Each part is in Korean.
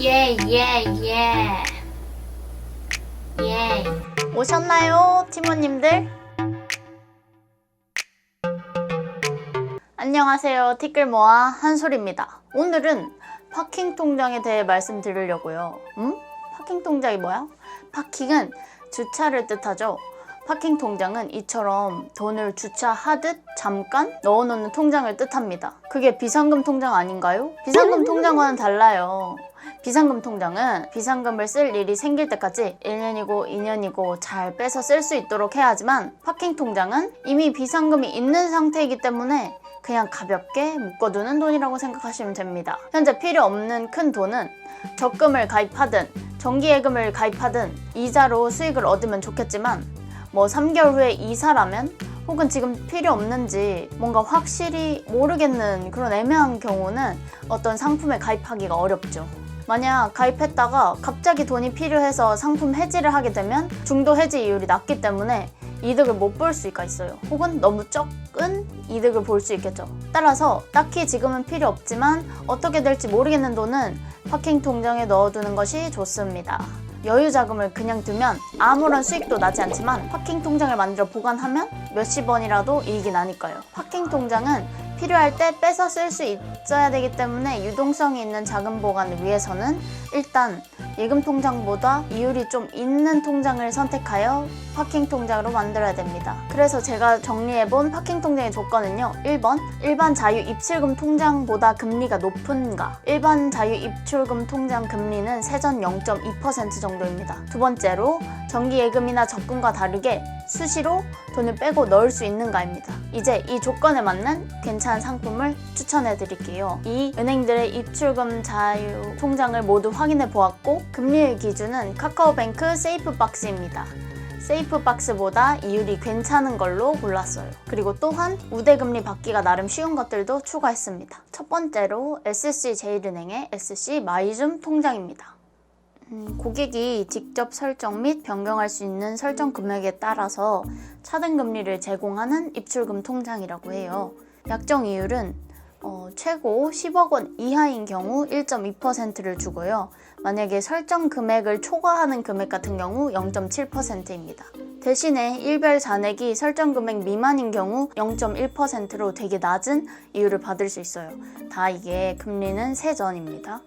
예, 예, 예. 예. 오셨나요, 팀원님들? 안녕하세요, 티끌 모아 한솔입니다. 오늘은 파킹 통장에 대해 말씀드리려고요. 음? 파킹 통장이 뭐야? 파킹은 주차를 뜻하죠. 파킹 통장은 이처럼 돈을 주차하듯 잠깐 넣어놓는 통장을 뜻합니다. 그게 비상금 통장 아닌가요? 비상금 통장과는 달라요. 비상금 통장은 비상금을 쓸 일이 생길 때까지 1년이고 2년이고 잘 빼서 쓸 수 있도록 해야 하지만 파킹 통장은 이미 비상금이 있는 상태이기 때문에 그냥 가볍게 묶어두는 돈이라고 생각하시면 됩니다. 현재 필요 없는 큰 돈은 적금을 가입하든 정기예금을 가입하든 이자로 수익을 얻으면 좋겠지만 뭐 3개월 후에 이사라면 혹은 지금 필요 없는지 뭔가 확실히 모르겠는 그런 애매한 경우는 어떤 상품에 가입하기가 어렵죠. 만약 가입했다가 갑자기 돈이 필요해서 상품 해지를 하게 되면 중도 해지 이율이 낮기 때문에 이득을 못 볼 수가 있어요. 혹은 너무 적은 이득을 볼 수 있겠죠. 따라서 딱히 지금은 필요 없지만 어떻게 될지 모르겠는 돈은 파킹 통장에 넣어두는 것이 좋습니다. 여유 자금을 그냥 두면 아무런 수익도 나지 않지만 파킹 통장을 만들어 보관하면 몇십 원이라도 이익이 나니까요. 파킹 통장은 필요할 때 빼서 쓸 수 있어야 되기 때문에 유동성이 있는 자금 보관을 위해서는 일단 예금 통장보다 이율이 좀 있는 통장을 선택하여 파킹 통장으로 만들어야 됩니다. 그래서 제가 정리해본 파킹 통장의 조건은요. 1번 일반 자유 입출금 통장보다 금리가 높은가 일반 자유 입출금 통장 금리는 세전 0.2% 정도입니다. 두 번째로 정기 예금이나 적금과 다르게 수시로 돈을 빼고 넣을 수 있는가입니다. 이제 이 조건에 맞는 괜찮은 상품을 추천해 드릴게요. 이 은행들의 입출금 자유 통장을 모두 확인해 보았고 금리의 기준은 카카오뱅크 세이프박스입니다. 세이프박스보다 이율이 괜찮은 걸로 골랐어요. 그리고 또한 우대금리 받기가 나름 쉬운 것들도 추가했습니다. 첫 번째로 SC제일은행의 SC 마이줌 통장입니다. 음, 고객이 직접 설정 및 변경할 수 있는 설정 금액에 따라서 차등 금리를 제공하는 입출금 통장이라고 해요. 약정 이율은 어, 최고 10억 원 이하인 경우 1.2%를 주고요. 만약에 설정 금액을 초과하는 금액 같은 경우 0.7%입니다. 대신에 일별 잔액이 설정 금액 미만인 경우 0.1%로 되게 낮은 이율을 받을 수 있어요. 다 이게 금리는 세전입니다.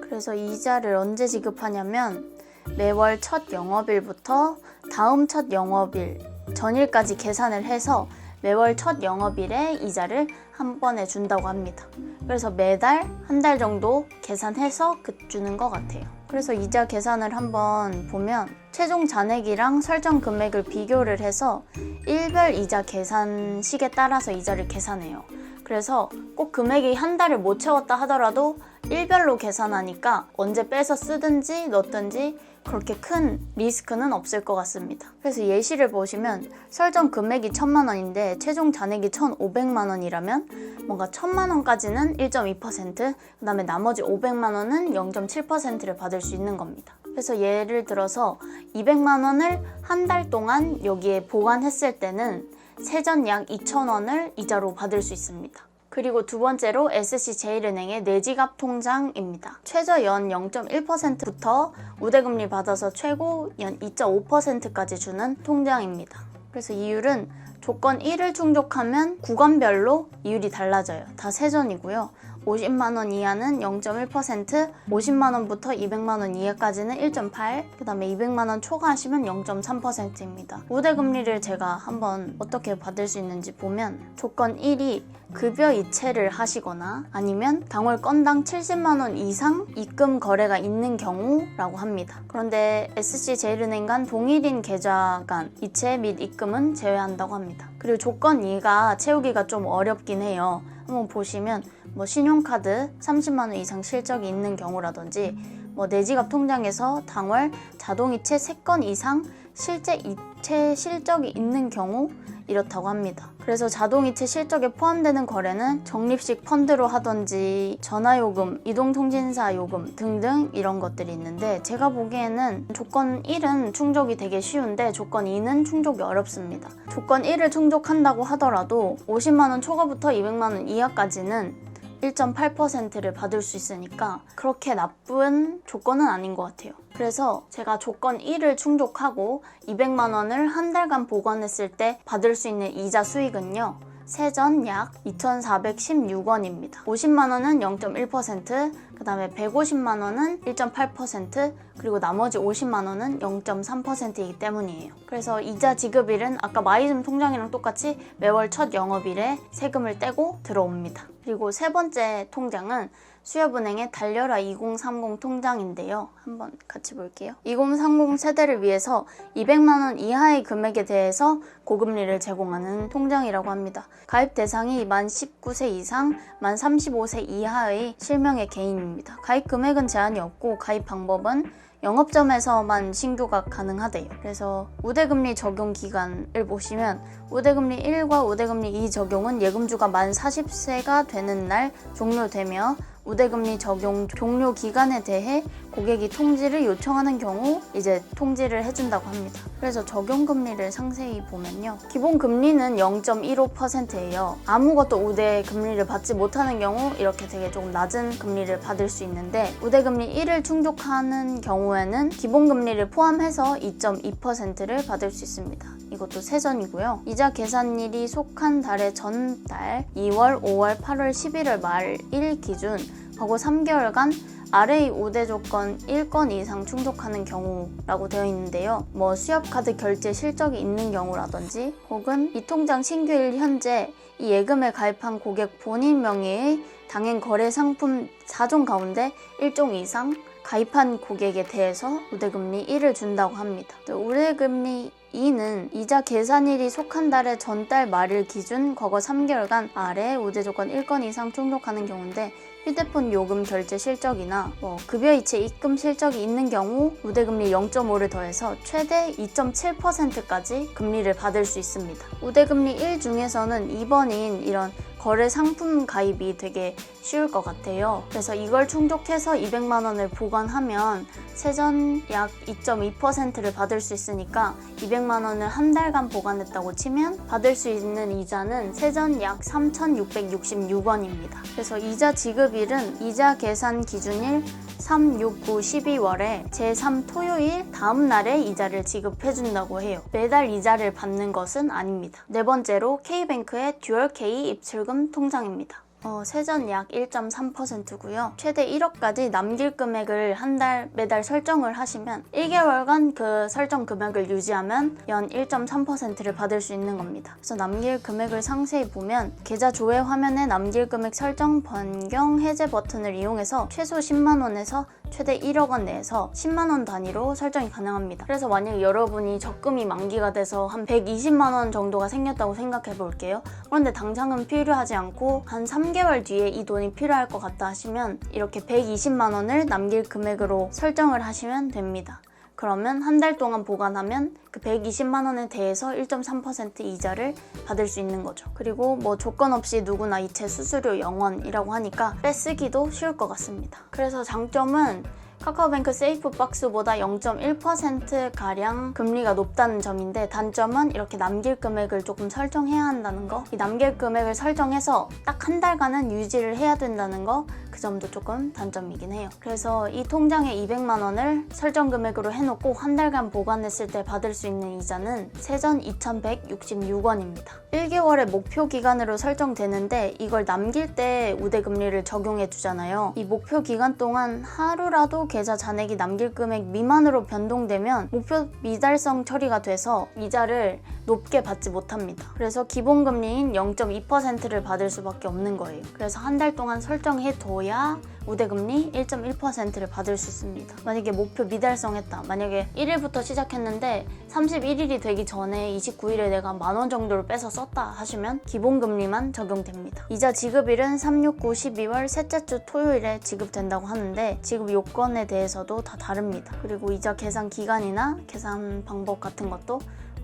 그래서 이자를 언제 지급하냐면 매월 첫 영업일부터 다음 첫 영업일 전일까지 계산을 해서 매월 첫 영업일에 이자를 한 번에 준다고 합니다. 그래서 매달 한 달 정도 계산해서 그 주는 것 같아요. 그래서 이자 계산을 한번 보면 최종 잔액이랑 설정 금액을 비교를 해서 일별 이자 계산식에 따라서 이자를 계산해요. 그래서 꼭 금액이 한 달을 못 채웠다 하더라도 일별로 계산하니까 언제 빼서 쓰든지 넣든지 그렇게 큰 리스크는 없을 것 같습니다. 그래서 예시를 보시면 설정 금액이 천만 원인데 최종 잔액이 1,500만 원이라면 뭔가 천만 원까지는 1.2%, 그다음에 나머지 500만 원은 0.7%를 받을 수 있는 겁니다. 그래서 예를 들어서 200만 원을 한 달 동안 여기에 보관했을 때는 세전 약 2,000원을 이자로 받을 수 있습니다. 그리고 두 번째로 SC제일은행의 내지갑 통장입니다. 최저 연 0.1%부터 우대금리 받아서 최고 연 2.5%까지 주는 통장입니다. 그래서 이율은 조건 1을 충족하면 구간별로 이율이 달라져요. 다 세전이고요. 50만 원 이하는 0.1%, 50만 원부터 200만 원 이하까지는 1.8, 그 다음에 200만 원 초과하시면 0.3%입니다. 우대 금리를 제가 한번 어떻게 받을 수 있는지 보면 조건 1이 급여 이체를 하시거나 아니면 당월 건당 70만 원 이상 입금 거래가 있는 경우라고 합니다. 그런데 SC 제일은행 간 동일인 계좌 간 이체 및 입금은 제외한다고 합니다. 그리고 조건 2가 채우기가 좀 어렵긴 해요. 한번 보시면 뭐 신용카드 30만 원 이상 실적이 있는 경우라든지 뭐 내 지갑 통장에서 당월 자동이체 3건 이상 실제 이체 실적이 있는 경우 이렇다고 합니다. 그래서 자동이체 실적에 포함되는 거래는 적립식 펀드로 하던지 전화요금, 이동통신사 요금 등등 이런 것들이 있는데 제가 보기에는 조건 1은 충족이 되게 쉬운데 조건 2는 충족이 어렵습니다. 조건 1을 충족한다고 하더라도 50만원 초과부터 200만원 이하까지는 1.8%를 받을 수 있으니까 그렇게 나쁜 조건은 아닌 것 같아요. 그래서 제가 조건 1을 충족하고 200만 원을 한 달간 보관했을 때 받을 수 있는 이자 수익은요. 세전 약 2,416원입니다. 50만 원은 0.1%, 그 다음에 150만 원은 1.8%, 그리고 나머지 50만 원은 0.3%이기 때문이에요. 그래서 이자 지급일은 아까 마이즘 통장이랑 똑같이 매월 첫 영업일에 세금을 떼고 들어옵니다. 그리고 세 번째 통장은 수협은행의 달려라 2030 통장인데요. 한번 같이 볼게요. 2030 세대를 위해서 200만 원 이하의 금액에 대해서 고금리를 제공하는 통장이라고 합니다. 가입 대상이 만 19세 이상, 만 35세 이하의 실명의 개인입니다. 가입 금액은 제한이 없고 가입 방법은 영업점에서만 신규가 가능하대요. 그래서 우대금리 적용 기간을 보시면 우대금리 1과 우대금리 2 적용은 예금주가 만 40세가 되는 날 종료되며 우대금리 적용 종료 기간에 대해 고객이 통지를 요청하는 경우 이제 통지를 해준다고 합니다. 그래서 적용 금리를 상세히 보면요. 기본 금리는 0.15%예요. 아무것도 우대 금리를 받지 못하는 경우 이렇게 되게 조금 낮은 금리를 받을 수 있는데 우대 금리 1을 충족하는 경우에는 기본 금리를 포함해서 2.2%를 받을 수 있습니다. 이것도 세전이고요. 이자 계산일이 속한 달의 전달 2월, 5월, 8월, 11월 말일 기준 과거 3개월간 아래의 우대 조건 1건 이상 충족하는 경우라고 되어 있는데요. 뭐 수협카드 결제 실적이 있는 경우라든지 혹은 이 통장 신규일 현재 이 예금에 가입한 고객 본인 명의의 당행 거래 상품 4종 가운데 1종 이상 가입한 고객에 대해서 우대금리 1을 준다고 합니다. 또 우대금리 2는 이자 계산일이 속한 달의 전달 말일 기준 과거 3개월간 아래 우대 조건 1건 이상 충족하는 경우인데 휴대폰 요금 결제 실적이나 뭐 급여이체 입금 실적이 있는 경우 우대금리 0.5를 더해서 최대 2.7%까지 금리를 받을 수 있습니다. 우대금리 1 중에서는 2번인 이런 거래 상품 가입이 되게 쉬울 것 같아요. 그래서 이걸 충족해서 200만 원을 보관하면 세전 약 2.2%를 받을 수 있으니까 200만 원을 한 달간 보관했다고 치면 받을 수 있는 이자는 세전 약 3,666원입니다. 그래서 이자 지급일은 이자 계산 기준일 3, 6, 9, 12월에 제3 토요일 다음 날에 이자를 지급해 준다고 해요. 매달 이자를 받는 것은 아닙니다. 네 번째로 K뱅크의 듀얼 K 입출금 통장입니다. 어, 세전 약 1.3%고요. 최대 1억까지 남길 금액을 한 달 매달 설정을 하시면 1개월간 그 설정 금액을 유지하면 연 1.3%를 받을 수 있는 겁니다. 그래서 남길 금액을 상세히 보면 계좌 조회 화면에 남길 금액 설정 변경 해제 버튼을 이용해서 최소 10만 원에서 최대 1억 원 내에서 10만 원 단위로 설정이 가능합니다. 그래서 만약 여러분이 적금이 만기가 돼서 한 120만 원 정도가 생겼다고 생각해 볼게요. 그런데 당장은 필요하지 않고 한 3개월 뒤에 이 돈이 필요할 것 같다 하시면 이렇게 120만 원을 남길 금액으로 설정을 하시면 됩니다. 그러면 한 달 동안 보관하면 그 120만 원에 대해서 1.3% 이자를 받을 수 있는 거죠. 그리고 뭐 조건 없이 누구나 이체 수수료 0원이라고 하니까 빼쓰기도 쉬울 것 같습니다. 그래서 장점은 카카오뱅크 세이프 박스보다 0.1%가량 금리가 높다는 점인데 단점은 이렇게 남길 금액을 조금 설정해야 한다는 거. 이 남길 금액을 설정해서 딱 한 달간은 유지를 해야 된다는 거. 그 점도 조금 단점이긴 해요. 그래서 이 통장에 200만 원을 설정 금액으로 해놓고 한 달간 보관했을 때 받을 수 있는 이자는 세전 2,166원입니다. 1개월의 목표 기간으로 설정되는데 이걸 남길 때 우대 금리를 적용해 주잖아요. 이 목표 기간 동안 하루라도 계좌 잔액이 남길 금액 미만으로 변동되면 목표 미달성 처리가 돼서 이자를 높게 받지 못합니다. 그래서 기본 금리인 0.2%를 받을 수밖에 없는 거예요. 그래서 한 달 동안 설정해 둬야 우대금리 1.1%를 받을 수 있습니다. 만약에 목표 미달성했다. 만약에 1일부터 시작했는데 31일이 되기 전에 29일에 내가 만 원 정도를 빼서 썼다 하시면 기본금리만 적용됩니다. 이자 지급일은 3, 6, 9, 12월 셋째 주 토요일에 지급된다고 하는데 지급 요건에 대해서도 다 다릅니다. 그리고 이자 계산 기간이나 계산 방법 같은 것도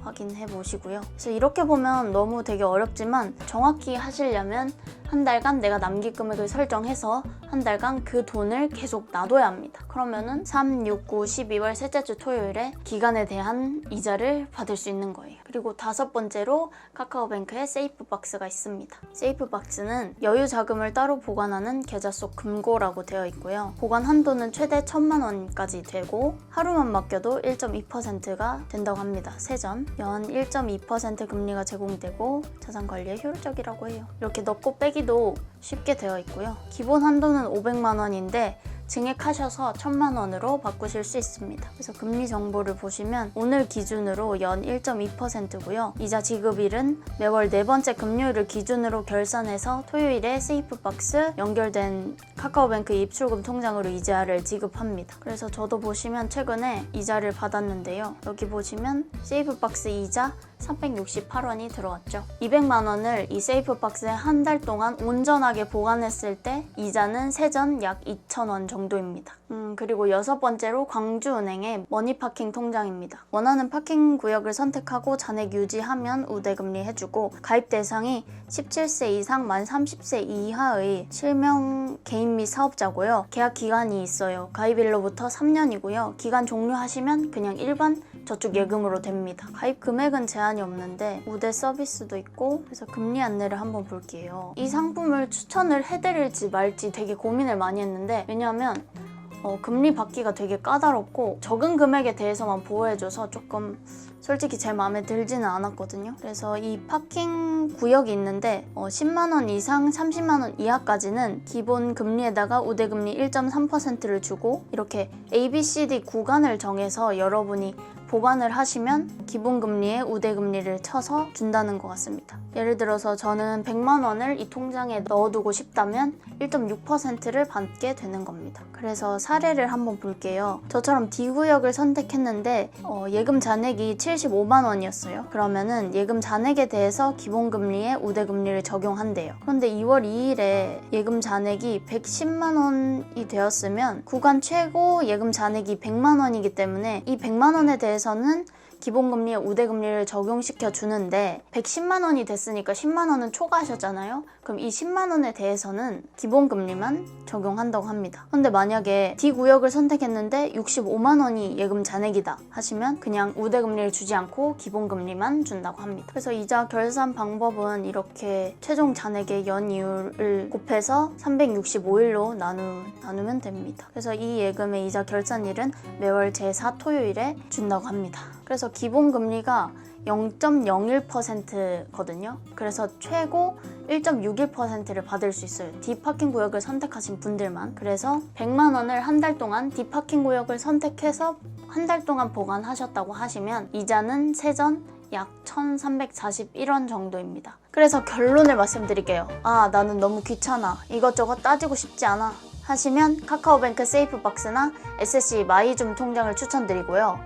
확인해 보시고요. 그래서 이렇게 보면 너무 되게 어렵지만 정확히 하시려면 한 달간 내가 남길 금액을 설정해서 한 달간 그 돈을 계속 놔둬야 합니다. 그러면은 3, 6, 9, 12월 셋째 주 토요일에 기간에 대한 이자를 받을 수 있는 거예요. 그리고 다섯 번째로 카카오뱅크에 세이프 박스가 있습니다. 세이프 박스는 여유 자금을 따로 보관하는 계좌 속 금고라고 되어 있고요. 보관 한도는 최대 1천만 원까지 되고 하루만 맡겨도 1.2%가 된다고 합니다. 세전 연 1.2% 금리가 제공되고 자산 관리에 효율적이라고 해요. 이렇게 넣고 빼기 도 쉽게 되어 있고요. 기본 한도는 500만 원인데 증액하셔서 1000만 원으로 바꾸실 수 있습니다. 그래서 금리 정보를 보시면 오늘 기준으로 연 1.2%고요. 이자 지급일은 매월 네 번째 금요일을 기준으로 결산해서 토요일에 세이프박스 연결된 카카오뱅크 입출금 통장으로 이자를 지급합니다. 그래서 저도 보시면 최근에 이자를 받았는데요. 여기 보시면 세이프박스 이자 368원이 들어왔죠. 200만 원을 이 세이프박스에 한 달 동안 온전하게 보관했을 때 이자는 세전 약 2,000원 정도입니다. 음, 그리고 여섯 번째로 광주은행의 머니파킹 통장입니다. 원하는 파킹 구역을 선택하고 잔액 유지하면 우대금리 해주고 가입 대상이 17세 이상 만 30세 이하의 실명 개인 및 사업자고요. 계약 기간이 있어요. 가입일로부터 3년이고요. 기간 종료하시면 그냥 일반 저축 예금으로 됩니다. 가입 금액은 제한이 없는데 우대 서비스도 있고 그래서 금리 안내를 한번 볼게요. 이 상품을 추천을 해드릴지 말지 되게 고민을 많이 했는데 왜냐하면 어, 금리 받기가 되게 까다롭고 적은 금액에 대해서만 보호해줘서 조금 솔직히 제 마음에 들지는 않았거든요. 그래서 이 파킹 구역이 있는데 어, 10만 원 이상 30만 원 이하까지는 기본 금리에다가 우대금리 1.3%를 주고 이렇게 A, B, C, D 구간을 정해서 여러분이 보관을 하시면 기본 금리에 우대 금리를 쳐서 준다는 것 같습니다. 예를 들어서 저는 100만 원을 이 통장에 넣어두고 싶다면 1.6%를 받게 되는 겁니다. 그래서 사례를 한번 볼게요. 저처럼 D 구역을 선택했는데 어, 예금 잔액이 75만 원이었어요. 그러면은 예금 잔액에 대해서 기본 금리에 우대 금리를 적용한대요. 그런데 2월 2일에 예금 잔액이 110만 원이 되었으면 구간 최고 예금 잔액이 100만 원이기 때문에 이 100만 원에 대해서는 기본금리에 우대금리를 적용시켜 주는데 110만 원이 됐으니까 10만 원은 초과하셨잖아요. 그럼 이 10만 원에 대해서는 기본금리만 적용한다고 합니다. 근데 만약에 D 구역을 선택했는데 65만 원이 예금 잔액이다 하시면 그냥 우대금리를 주지 않고 기본금리만 준다고 합니다. 그래서 이자 결산 방법은 이렇게 최종 잔액의 연 이율을 곱해서 365일로 나누, 나누면 됩니다. 그래서 이 예금의 이자 결산일은 매월 제4 토요일에 준다고 합니다. 그래서 기본 금리가 0.01%거든요. 그래서 최고 1.61%를 받을 수 있어요. 디파킹 구역을 선택하신 분들만. 그래서 100만 원을 한 달 동안 디파킹 구역을 선택해서 한 달 동안 보관하셨다고 하시면 이자는 세전 약 1,341원 정도입니다. 그래서 결론을 말씀드릴게요. 아, 나는 너무 귀찮아. 이것저것 따지고 싶지 않아. 하시면 카카오뱅크 세이프박스나 SSC 마이줌 통장을 추천드리고요.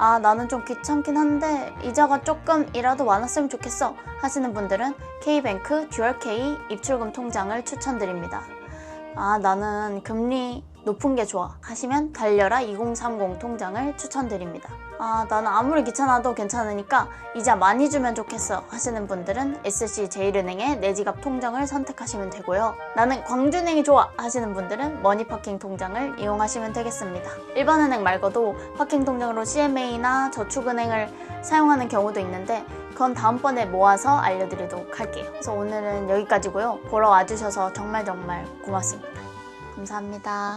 아, 나는 좀 귀찮긴 한데 이자가 조금이라도 많았으면 좋겠어 하시는 분들은 K뱅크 듀얼K 입출금 통장을 추천드립니다. 아, 나는 금리 높은 게 좋아 하시면 달려라 2030 통장을 추천드립니다. 아, 나는 아무리 귀찮아도 괜찮으니까 이자 많이 주면 좋겠어 하시는 분들은 SC 제일은행의 내 지갑 통장을 선택하시면 되고요. 나는 광주은행이 좋아 하시는 분들은 머니파킹 통장을 이용하시면 되겠습니다. 일반은행 말고도 파킹 통장으로 CMA나 저축은행을 사용하는 경우도 있는데 그건 다음번에 모아서 알려드리도록 할게요. 그래서 오늘은 여기까지고요. 보러 와주셔서 정말 정말 고맙습니다. 감사합니다.